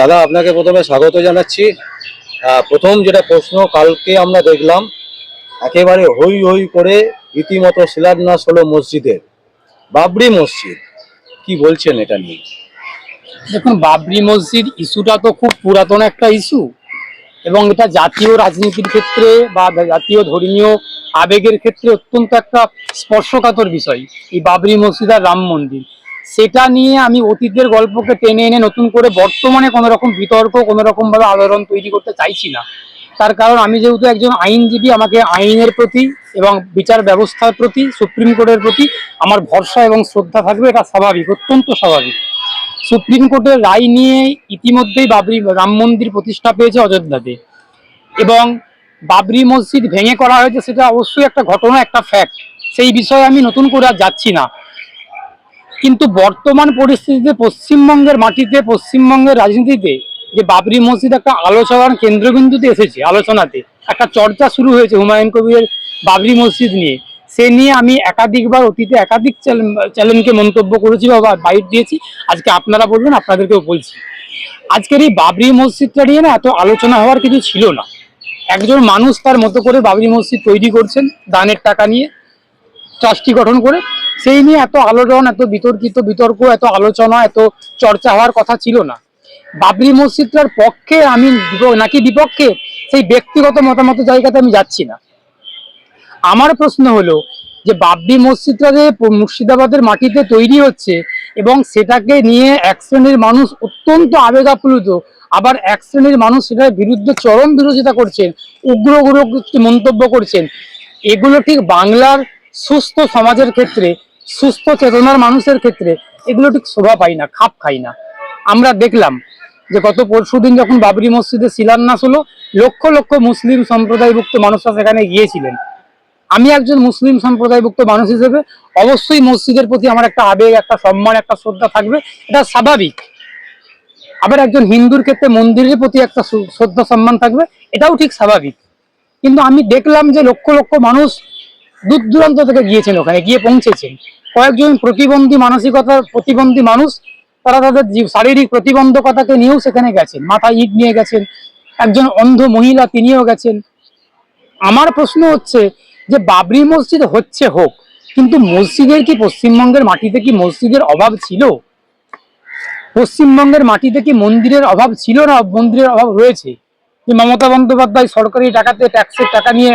দাদা, আপনাকে প্রথমে স্বাগত জানাচ্ছি। প্রথম যেটা প্রশ্ন, কালকে আমরা দেখলাম, একেবারে হই হই করে রীতিমতো শিলান্যাস হলো মসজিদের। বাবরি মসজিদ, কি বলছেন এটা নিয়ে? দেখুন, বাবরি মসজিদ ইস্যুটা তো খুব পুরাতন একটা ইস্যু, এবং এটা জাতীয় রাজনীতির ক্ষেত্রে বা জাতীয় ধর্মীয় আবেগের ক্ষেত্রে অত্যন্ত একটা স্পর্শকাতর বিষয়, এই বাবরি মসজিদ আর রাম মন্দির। সেটা নিয়ে আমি অতীতের গল্পকে টেনে এনে নতুন করে বর্তমানে কোনো রকম বিতর্ক কোনো রকম ভাবে আলোড়ন তৈরি করতে চাইছি না। তার কারণ আমি যেহেতু একজন আইনজীবী, আমাকে আইনের প্রতি এবং বিচার ব্যবস্থার প্রতি, সুপ্রিম কোর্টের প্রতি আমার ভরসা এবং শ্রদ্ধা থাকবে, এটা স্বাভাবিক, অত্যন্ত স্বাভাবিক। সুপ্রিম কোর্টের রায় নিয়ে ইতিমধ্যেই বাবরি, রাম মন্দির প্রতিষ্ঠা পেয়েছে অযোধ্যাতে। এবং বাবরি মসজিদ ভেঙে করা হয়েছে, সেটা অবশ্যই একটা ঘটনা, একটা ফ্যাক্ট সেই বিষয়ে আমি নতুন করে আর যাচ্ছি না। কিন্তু বর্তমান পরিস্থিতিতে পশ্চিমবঙ্গের মাটিতে, পশ্চিমবঙ্গের রাজনীতিতে যে বাবরি মসজিদ একটা আলোচনার কেন্দ্রবিন্দুতে এসেছে, আলোচনাতে, একটা চর্চা শুরু হয়েছে হুমায়ুন কবিরের বাবরি মসজিদ নিয়ে। সে নিয়ে আমি একাধিকবার অতীতে একাধিক চ্যানেলকে মন্তব্য করেছি বা বাইট দিয়েছি। আজকে আপনারা বলবেন, আপনাদেরকেও বলছি। আজকের এই বাবরি মসজিদটা নিয়ে না এত আলোচনা হওয়ার কিছু ছিল না। একজন মানুষ তার মতো করে বাবরি মসজিদ তৈরি করছেন, দানের টাকা নিয়ে, ট্রাস্টি গঠন করে। সেই নিয়ে এত আলোড়ন, এত বিতর্কিত, বিতর্ক, এত আলোচনা, এত চর্চা হওয়ার কথা ছিল না। বাবরি মসজিদটার পক্ষে আমি নাকি বিপক্ষে? সেই ব্যক্তিগত মতামত জায়গাতে আমি যাচ্ছি না। আমার প্রশ্ন হলো যে, বাবরি মসজিদটা যে মুর্শিদাবাদের মাটিতে তৈরি হচ্ছে এবং সেটাকে নিয়ে এক শ্রেণির মানুষ অত্যন্ত আবেগ আপ্লুত আবার এক শ্রেণির মানুষ সেটার বিরুদ্ধে চরম বিরোধিতা করছেন, উগ্র উগ্র মন্তব্য করছেন, এগুলো ঠিক বাংলার সুস্থ সমাজের ক্ষেত্রে সুস্থ, চেতনার মানুষের ক্ষেত্রে এগুলো ঠিক শোভা পাই না, খাপ খাই না। আমরা দেখলাম যে গত পরশুদিন যখন বাবরি মসজিদে শিলান্যাস হলো, লক্ষ লক্ষ মুসলিম সম্প্রদায়ভুক্ত মানুষরা সেখানে গিয়েছিলেন। আমি একজন মুসলিম সম্প্রদায়ভুক্ত মানুষ হিসেবে অবশ্যই মসজিদের প্রতি আমার একটা আবেগ, একটা সম্মান, একটা শ্রদ্ধা থাকবে, এটা স্বাভাবিক। আবার একজন হিন্দুর ক্ষেত্রে মন্দিরের প্রতি একটা শ্রদ্ধা, সম্মান থাকবে, এটাও ঠিক স্বাভাবিক। কিন্তু আমি দেখলাম যে লক্ষ লক্ষ মানুষ দূর দূরান্ত থেকে গিয়েছেন ওখানে, গিয়ে পৌঁছেছেন। কয়েকজন প্রতিবন্ধী মানসিকতার প্রতিবন্ধী মানুষ, তারা তাদের শারীরিক প্রতিবন্ধকতাকে নিয়েও সেখানে গেছেন। মাথায় ইট নিয়ে গেছেন, একজন অন্ধ মহিলা তিনিও গেছেন। আমার প্রশ্ন হচ্ছে যে বাবরি মসজিদ হচ্ছে হোক, কিন্তু মসজিদের কি পশ্চিমবঙ্গের মাটিতে কি মসজিদের অভাব ছিল? পশ্চিমবঙ্গের মাটিতে কি মন্দিরের অভাব ছিল না? মন্দিরের অভাব রয়েছে। যে মমতা বন্দ্যোপাধ্যায় সরকারি টাকাতে ট্যাক্সের টাকা নিয়ে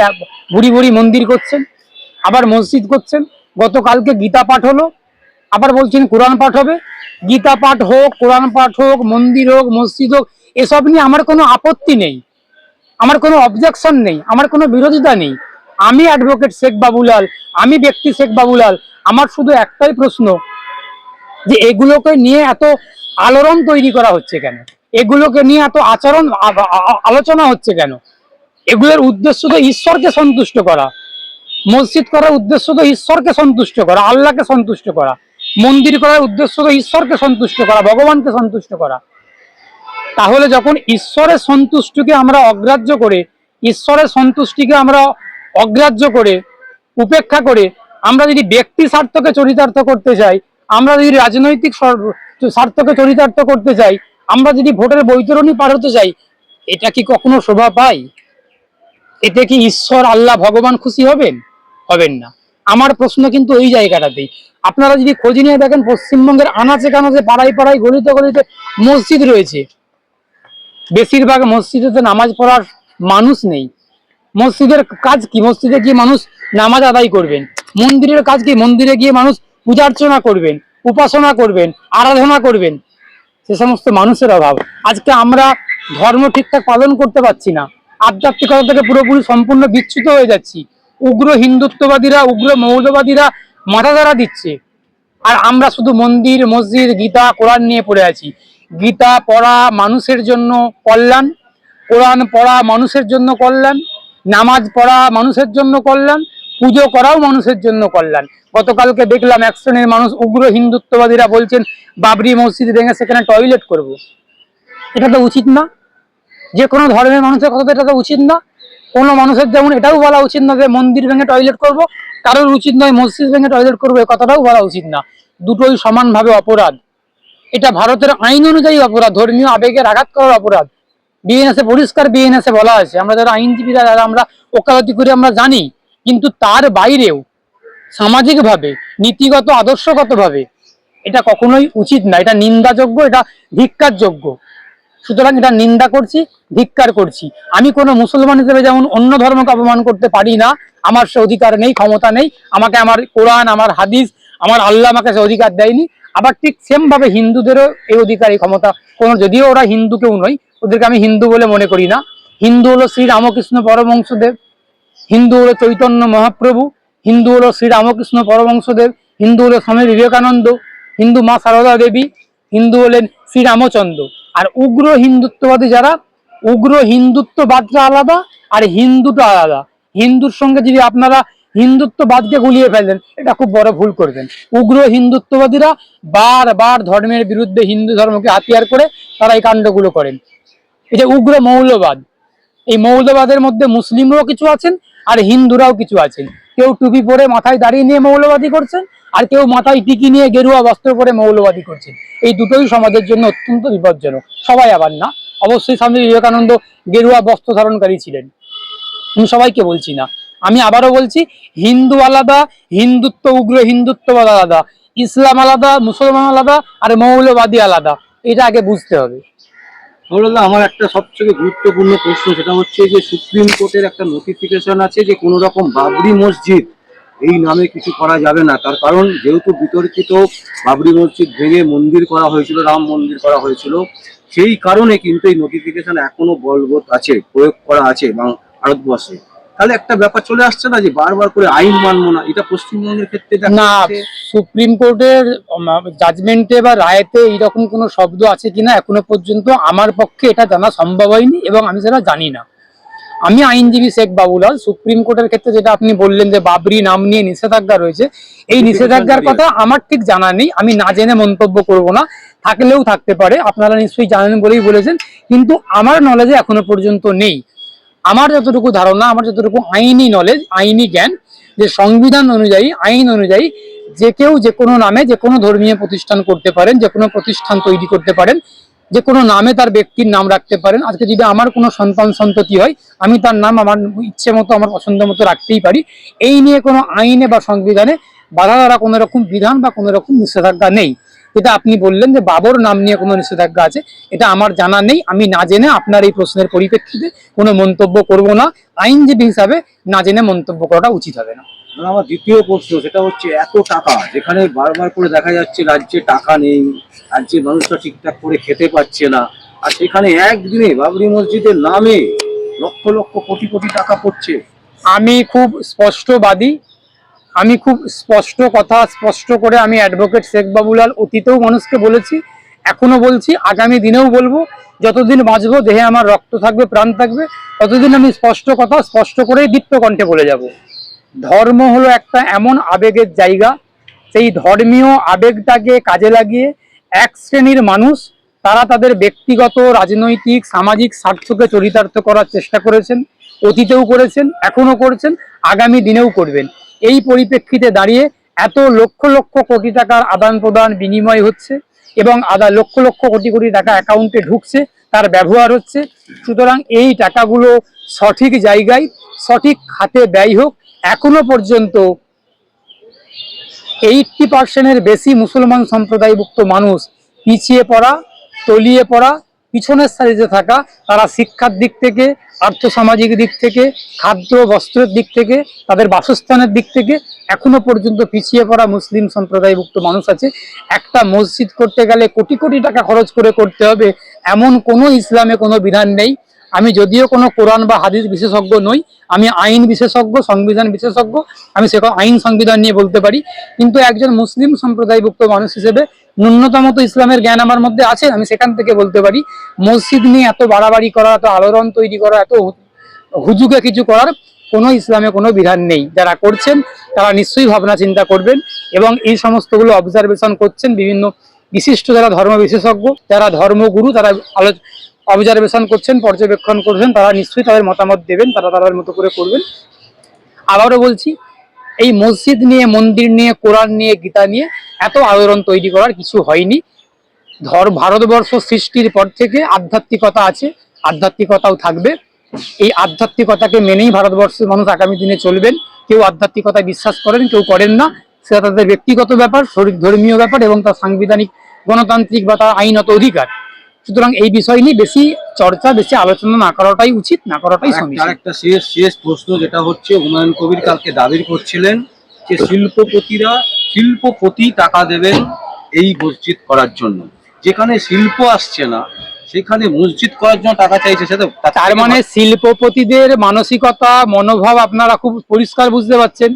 ভুড়ি ভুড়ি মন্দির করছেন। আবার মসজিদ করছেন, গতকালকে গীতা পাঠ হলো, আবার বলছেন কোরআন পাঠ হবে। গীতা পাঠ হোক, কোরআন পাঠ হোক, মন্দির হোক, মসজিদ হোক, এসব নিয়ে আমার কোনো আপত্তি নেই। আমার কোনো অবজেকশন নেই, আমার কোনো বিরোধিতা নেই। আমি অ্যাডভোকেট শেখ বাবুলাল, আমি ব্যক্তি শেখ বাবুলাল, আমার শুধু একটাই প্রশ্ন, যে এগুলোকে নিয়ে এত আলোড়ন তৈরি করা হচ্ছে কেন? এগুলোকে নিয়ে এত আচরণ আলোচনা হচ্ছে কেন? এগুলোর উদ্দেশ্য তো ঈশ্বরকে সন্তুষ্ট করা। মসজিদ করার উদ্দেশ্য তো ঈশ্বরকে সন্তুষ্ট করা, আল্লাহকে সন্তুষ্ট করা। মন্দির করার উদ্দেশ্য তো ঈশ্বরকে সন্তুষ্ট করা, ভগবানকে সন্তুষ্ট করা। তাহলে যখন ঈশ্বরের সন্তুষ্টিকে আমরা অগ্রাহ্য করে, ঈশ্বরের সন্তুষ্টিকে আমরা অগ্রাহ্য করে, উপেক্ষা করে, আমরা যদি ব্যক্তি স্বার্থকে চরিতার্থ করতে চাই, আমরা যদি রাজনৈতিক স্বার্থকে চরিতার্থ করতে চাই, আমরা যদি ভোটের বৈতরণী পার হতে চাই, এটা কি কখনো শোভা পায়? এতে কি ঈশ্বর, আল্লাহ, ভগবান খুশি হবেন? হবেন না। আমার প্রশ্ন কিন্তু ওই জায়গাটাতেই। আপনারা যদি খোঁজ নিয়ে দেখেন, পশ্চিমবঙ্গের আনাচে কানাচে, পাড়ায় পাড়ায়, গলিতে গলিতে মসজিদ রয়েছে। বেশিরভাগ মসজিদেতে নামাজ পড়ার মানুষ নেই। মসজিদের কাজ কি? মসজিদে গিয়ে মানুষ নামাজ আদায় করবেন। মন্দিরের কাজ কি? মন্দিরে গিয়ে মানুষ পূজার্চনা করবেন, উপাসনা করবেন, আরাধনা করবেন। সে সমস্ত মানুষের অভাব। আজকে আমরা ধর্ম ঠিকঠাক পালন করতে পারছি না। আধ্যাত্মিকতা থেকে পুরোপুরি সম্পূর্ণ বিচ্যুত হয়ে যাচ্ছি। উগ্র হিন্দুত্ববাদীরা, উগ্র মৌলবাদীরা মাথাধারা দিচ্ছে। আর আমরা শুধু মন্দির, মসজিদ, গীতা, কোরআন নিয়ে পড়ে আছি। গীতা পড়া মানুষের জন্য কল্যাণ, কোরআন পড়া মানুষের জন্য কল্যাণ, নামাজ পড়া মানুষের জন্য কল্যাণ, পুজো করাও মানুষের জন্য কল্যাণ। গতকালকে দেখলাম এক শ্রেণির মানুষ উগ্র হিন্দুত্ববাদীরা বলছেন, বাবরি মসজিদ ভেঙে সেখানে টয়লেট করব। এটা তো উচিত না। যে কোনো ধর্মের মানুষের কথা তো এটা তো উচিত না। কোনো মানুষের যেমন এটাও বলা উচিত না যে মন্দির ভেঙে টয়লেট করব, কারোর উচিত নয় মসজিদ ভেঙে টয়লেট করব, এ কথাটাও বলা উচিত না। দুটোই সমানভাবে অপরাধ। এটা ভারতের আইন অনুযায়ী অপরাধ, ধর্মীয় আবেগের আঘাত করার অপরাধ। বিএনএসে পরিষ্কার বিএনএসে বলা আছে। আমরা যারা আইনজীবীরা, যারা আমরা ওকালতি করে, আমরা জানি। কিন্তু তার বাইরেও সামাজিকভাবে, নীতিগত, আদর্শগতভাবে এটা কখনোই উচিত না। এটা নিন্দাযোগ্য, এটা ধিক্কারযোগ্য। সুতরাং এটা নিন্দা করছি, ধিক্কার করছি। আমি কোনো মুসলমান হিসেবে যেমন অন্য ধর্মকে অপমান করতে পারি না, আমার সে অধিকার নেই, ক্ষমতা নেই, আমাকে আমার কোরআন, আমার হাদিস, আমার আল্লাহ আমাকে সে অধিকার দেয়নি। আবার ঠিক সেম ভাবে হিন্দুদেরও এই অধিকার, এই ক্ষমতা কোন, যদিও ওরা হিন্দু কেউ নয়, ওদেরকে আমি হিন্দু বলে মনে করি না। হিন্দু হলো শ্রী রামকৃষ্ণ পরমংশদেব হিন্দু হলো চৈতন্য মহাপ্রভু, হিন্দু হলো শ্রী রামকৃষ্ণ পরমংশদেব হিন্দু হলো স্বামী বিবেকানন্দ, হিন্দু মা সারদা দেবী, হিন্দু হলেন শ্রী রামচন্দ্র। আর উগ্র হিন্দুত্ববাদী যারা, উগ্র হিন্দুত্ববাদটা আলাদা আর হিন্দুটা আলাদা। হিন্দুর সঙ্গে যদি আপনারা হিন্দুত্ববাদকে গুলিয়ে ফেলেন, এটা খুব বড় ভুল করবেন উগ্র হিন্দুত্ববাদীরা বারবার ধর্মের বিরুদ্ধে হিন্দু ধর্মকে হাতিয়ার করে তারা এই কাণ্ডগুলো করেন। এটা উগ্র মৌলবাদ, এই মৌলবাদের মধ্যে মুসলিমরাও কিছু আছেন আর হিন্দুরাও কিছু আছেন। কেউ টুপি পরে মাথায় দাঁড়িয়ে নিয়ে মৌলবাদী করছেন, আর কেউ মাথায় টিকি নিয়ে গেরুয়া বস্ত্র পরে মৌলবাদী করছেন। এই দুটোই সমাজের জন্য অত্যন্ত বিপজ্জনক। সবাই আবার না, অবশ্যই স্বামী বিবেকানন্দ গেরুয়া বস্ত্র ধারণকারী ছিলেন। আমি সবাইকে বলছি না, আমি আবারও বলছি, হিন্দু আলাদা, হিন্দুত্ব, উগ্র হিন্দুত্ববাদ আলাদা, ইসলাম আলাদা, মুসলমান আলাদা, আর মৌলবাদী আলাদা। এটা আগে বুঝতে হবে। মৌলানা আমার একটা সবথেকে গুরুত্বপূর্ণ প্রশ্ন, সেটা হচ্ছে যে সুপ্রিম কোর্টের একটা নোটিফিকেশন আছে যে কোনো রকম বাবরি মসজিদ এই নামে কিছু করা যাবে না। তার কারণ যেহেতু বিতর্কিত বাবরি মসজিদ ভেঙে মন্দির করা হয়েছিল, রাম মন্দির করা হয়েছিল, সেই কারণে কিন্তু এই নোটিফিকেশন এখনও বলবৎ আছে, প্রয়োগ করা আছে ভারতবর্ষে। তাহলে একটা ব্যাপার চলে আসছে না যে বারবার করে আইন মানবো না? এটা পশ্চিমবঙ্গের ক্ষেত্রে না সুপ্রিম কোর্টের জাজমেন্টে বা রায়েতে এইরকম কোনো শব্দ আছে কিনা এখনও পর্যন্ত আমার পক্ষে এটা জানা সম্ভব হয়নি এবং আমি সেটা জানি না। আমি আইনজীবী শেখ বাবুলাল সুপ্রিম কোর্টের ক্ষেত্রে যেটা আপনি বললেন যে বাবরি নাম নিয়ে নিষেধাজ্ঞা রয়েছে এই নিষেধাজ্ঞার কথা আমার ঠিক জানা নেই আমি না জেনে মন্তব্য করব না থাকলেও থাকতে পারে আপনারা নিশ্চয়ই জানেন বলেই বলেছেন কিন্তু আমার নলেজে এখনও পর্যন্ত নেই। আমার যতটুকু ধারণা, আমার যতটুকু আইনি নলেজ আইনি জ্ঞান, যে সংবিধান অনুযায়ী, আইন অনুযায়ী যে কেউ যে কোনো নামে যে কোনো ধর্মীয় প্রতিষ্ঠান করতে পারেন, যে কোনো প্রতিষ্ঠান তৈরি করতে পারেন, যে কোনো নামে তার ব্যক্তির নাম রাখতে পারেন। আজকে যদি আমার কোনো সন্তান সন্ততি হয়, আমি তার নাম আমার ইচ্ছে মতো, আমার পছন্দ মতো রাখতেই পারি। এই নিয়ে কোনো আইনে বা সংবিধানে বাধা ধরা কোনো রকম বিধান বা কোনো রকম নিষেধাজ্ঞা নেই। যেটা আপনি বললেন যে বাবর নাম নিয়ে কোনো নিষেধাজ্ঞা আছে এটা আমার জানা নেই। আমি না জেনে আপনার এই প্রশ্নের পরিপ্রেক্ষিতে কোনো মন্তব্য করব না। আইনজীবী হিসাবে না জেনে মন্তব্য করাটা উচিত হবে না। আমার দ্বিতীয় প্রশ্ন সেটা হচ্ছে এত টাকা যেখানে বারবার করে দেখা যাচ্ছে রাজ্যে টাকা নেই রাজ্যে মানুষরা ঠিকঠাক করে খেতে পাচ্ছে না আর সেখানে একদিনে বাবরি মসজিদের নামে লক্ষ লক্ষ কোটি কোটি টাকা পড়ছে। আমি খুব স্পষ্টবাদী আমি খুব স্পষ্ট কথা, স্পষ্ট করে আমি অ্যাডভোকেট শেখ বাবুলাল অতীতেও মানুষকে বলেছি এখনও বলছি, আগামী দিনেও বলব, যতদিন বাঁচবো, দেহে আমার রক্ত থাকবে, প্রাণ থাকবে, ততদিন আমি স্পষ্ট কথা, স্পষ্ট করেই দীপ্ত কণ্ঠে বলে যাব। ধর্ম হলো একটা এমন আবেগের জায়গা, সেই ধর্মীয় আবেগটাকে কাজে লাগিয়ে এক শ্রেণির মানুষ, তারা তাদের ব্যক্তিগত, রাজনৈতিক, সামাজিক স্বার্থকে চরিতার্থ করার চেষ্টা করেছেন, অতীতেও করেছেন, এখনও করছেন, আগামী দিনেও করবেন। এই পরিপ্রেক্ষিতে দাঁড়িয়ে এত লক্ষ লক্ষ কোটি টাকার আদান প্রদান বিনিময় হচ্ছে এবং আদা লক্ষ লক্ষ কোটি কোটি টাকা অ্যাকাউন্টে ঢুকছে, তার ব্যবহার হচ্ছে। সুতরাং এই টাকাগুলো সঠিক জায়গায়, সঠিক খাতে ব্যয় হোক, এখনও পর্যন্ত এইটটি পার্সেন্টের বেশি মুসলমান সম্প্রদায়ভুক্ত মানুষ পিছিয়ে পড়া, তলিয়ে পড়া পিছনের সারিতে থাকা, তারা শিক্ষার দিক থেকে, আর্থসামাজিক দিক থেকে, খাদ্য, বস্ত্রের দিক থেকে, তাদের বাসস্থানের দিক থেকে এখনও পর্যন্ত পিছিয়ে পড়া মুসলিম সম্প্রদায়ভুক্ত মানুষ আছে। একটা মসজিদ করতে গেলে কোটি কোটি টাকা খরচ করে করতে হবে। এমন কোনো ইসলামে কোনো বিধান নেই। আমি যদিও কোনো কোরআন বা হাদিস বিশেষজ্ঞ নই, আমি আইন বিশেষজ্ঞ, সংবিধান বিশেষজ্ঞ, আমি সে আইন সংবিধান নিয়ে বলতে পারি। কিন্তু একজন মুসলিম সম্প্রদায়ভুক্ত মানুষ হিসেবে ন্যূনতম তো ইসলামের জ্ঞান আমার মধ্যে আছে, আমি সেখান থেকে বলতে পারি, মসজিদ নিয়ে এত বাড়াবাড়ি করা, এত আলোড়ন তৈরি করা, এত হুজুকে কিছু করার কোনো ইসলামে কোনো বিধান নেই। যারা করছেন, তারা নিশ্চয়ই ভাবনা চিন্তা করবেন এবং এই সমস্তগুলো অবজারভেশন করছেন বিভিন্ন বিশিষ্ট যারা ধর্ম বিশেষজ্ঞ, যারা ধর্মগুরু, তারা আলো অবজারভেশন করছেন, পর্যবেক্ষণ করছেন তারা নিশ্চয়ই তাদের মতামত দেবেন, তারা তাদের মতো করে করবেন। আবারও বলছি, এই মসজিদ নিয়ে, মন্দির নিয়ে, কোরআন নিয়ে, গীতা নিয়ে এত আলোড়ন তৈরি করার কিছু হয়নি। ধর, ভারতবর্ষ সৃষ্টির পর থেকে আধ্যাত্মিকতা আছে, আধ্যাত্মিকতাও থাকবে। এই আধ্যাত্মিকতাকে মেনেই ভারতবর্ষের মানুষ আগামী দিনে চলবেন। কেউ আধ্যাত্মিকতায় বিশ্বাস করেন, কেউ করেন না। সেটা তাদের ব্যক্তিগত ব্যাপার ধর্মীয় ব্যাপার এবং তার সাংবিধানিক, গণতান্ত্রিক বা তার আইনত অধিকার। সুতরাং এই বিষয় নিয়ে বেশি চর্চা বেশি আলোচনা না করাটাই উচিত না করাটাই সমীচীন একটা শেষ শেষ প্রশ্ন যেটা হচ্ছে হুমায়ুন কবির কালকে দাবি করছিলেন যে শিল্পপতিরা শিল্পপতি টাকা দেবেন এই মসজিদ করার জন্য। যেখানে শিল্প আসছে না সেখানে মসজিদ করার জন্য টাকা চাইছে সেটা তার মানে শিল্পপতিদের মানসিকতা মনোভাব আপনারা খুব পরিষ্কার বুঝতে পারছেন।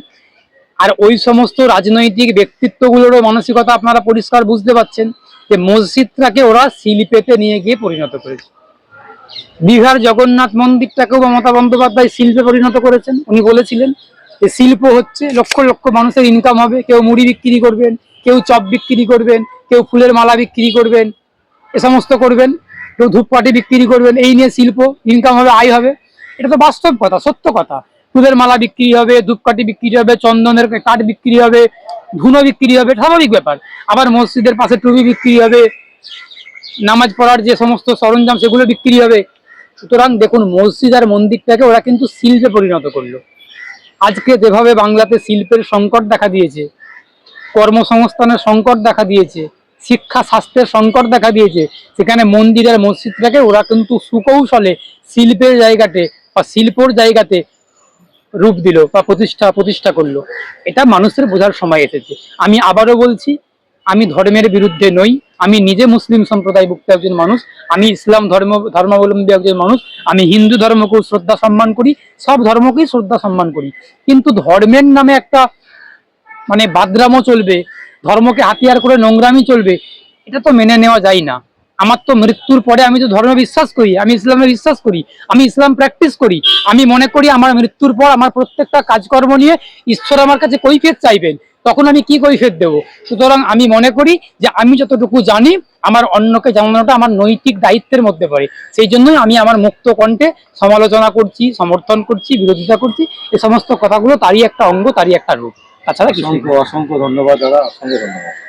আর ওই সমস্ত রাজনৈতিক ব্যক্তিত্বগুলোরও মানসিকতা আপনারা পরিষ্কার বুঝতে পারছেন। যে মসজিদটাকে ওরা শিল্পেতে নিয়ে গিয়ে পরিণত করেছে। বিহার জগন্নাথ মন্দিরটাকেও মমতা বন্দ্যোপাধ্যায় শিল্পে পরিণত করেছেন। উনি বলেছিলেন যে শিল্প হচ্ছে লক্ষ লক্ষ মানুষের ইনকাম হবে। কেউ মুড়ি বিক্রি করবেন, কেউ চপ বিক্রি করবেন, কেউ ফুলের মালা বিক্রি করবেন, এ সমস্ত করবেন, কেউ ধূপকাঠি বিক্রি করবেন, এই নিয়ে শিল্প ইনকাম হবে, আয় হবে। এটা তো বাস্তব কথা, সত্য কথা। ফুলের মালা বিক্রি হবে, ধূপকাঠি বিক্রি হবে, চন্দনের কাঠ বিক্রি হবে ধুনো বিক্রি হবে, স্বাভাবিক ব্যাপার। আবার মসজিদের পাশে টুপি বিক্রি হবে, নামাজ পড়ার যে সমস্ত সরঞ্জাম সেগুলো বিক্রি হবে। সুতরাং দেখুন, মসজিদ আর মন্দিরটাকে ওরা কিন্তু শিল্পে পরিণত করল। আজকে যেভাবে বাংলাতে শিল্পের সংকট দেখা দিয়েছে, কর্মসংস্থানের সংকট দেখা দিয়েছে, শিক্ষা স্বাস্থ্যের সংকট দেখা দিয়েছে, সেখানে মন্দির আর মসজিদটাকে ওরা কিন্তু সুকৌশলে শিল্পের জায়গাতে বা শিল্পর জায়গাতে রূপ দিল বা প্রতিষ্ঠা প্রতিষ্ঠা করল। এটা মানুষের বোঝার সময় এসেছে। আমি আবারও বলছি, আমি ধর্মের বিরুদ্ধে নই। আমি নিজে মুসলিম সম্প্রদায়ভুক্ত একজন মানুষ। আমি ইসলাম ধর্ম, ধর্মাবলম্বী একজন মানুষ। আমি হিন্দু ধর্মকেও শ্রদ্ধা সম্মান করি। সব ধর্মকেই শ্রদ্ধা সম্মান করি। কিন্তু ধর্মের নামে একটা মানে বাদরামও চলবে, ধর্মকে হাতিয়ার করে নোংরামি চলবে, এটা তো মেনে নেওয়া যায় না। আমার তো মৃত্যুর পরে আমি তো ধর্মে বিশ্বাস করি, আমি ইসলামে বিশ্বাস করি, আমি ইসলাম প্র্যাকটিস করি। আমি মনে করি আমার মৃত্যুর পর আমার প্রত্যেকটা কাজকর্ম নিয়ে ঈশ্বর আমার কাছে কৈফিয়ত চাইবেন, তখন আমি কি কৈফিয়ত দেব? সুতরাং আমি মনে করি যে আমি যতটুকু জানি, আমার অন্যকে জানানোটা আমার নৈতিক দায়িত্বের মধ্যে পড়ে। সেই জন্যই আমি আমার মুক্ত কণ্ঠে সমালোচনা করছি, সমর্থন করছি, বিরোধিতা করছি এই সমস্ত কথাগুলো তারই একটা অঙ্গ, তারই একটা রূপ। তাছাড়া অসংখ্য ধন্যবাদ দাদা, অসংখ্য ধন্যবাদ।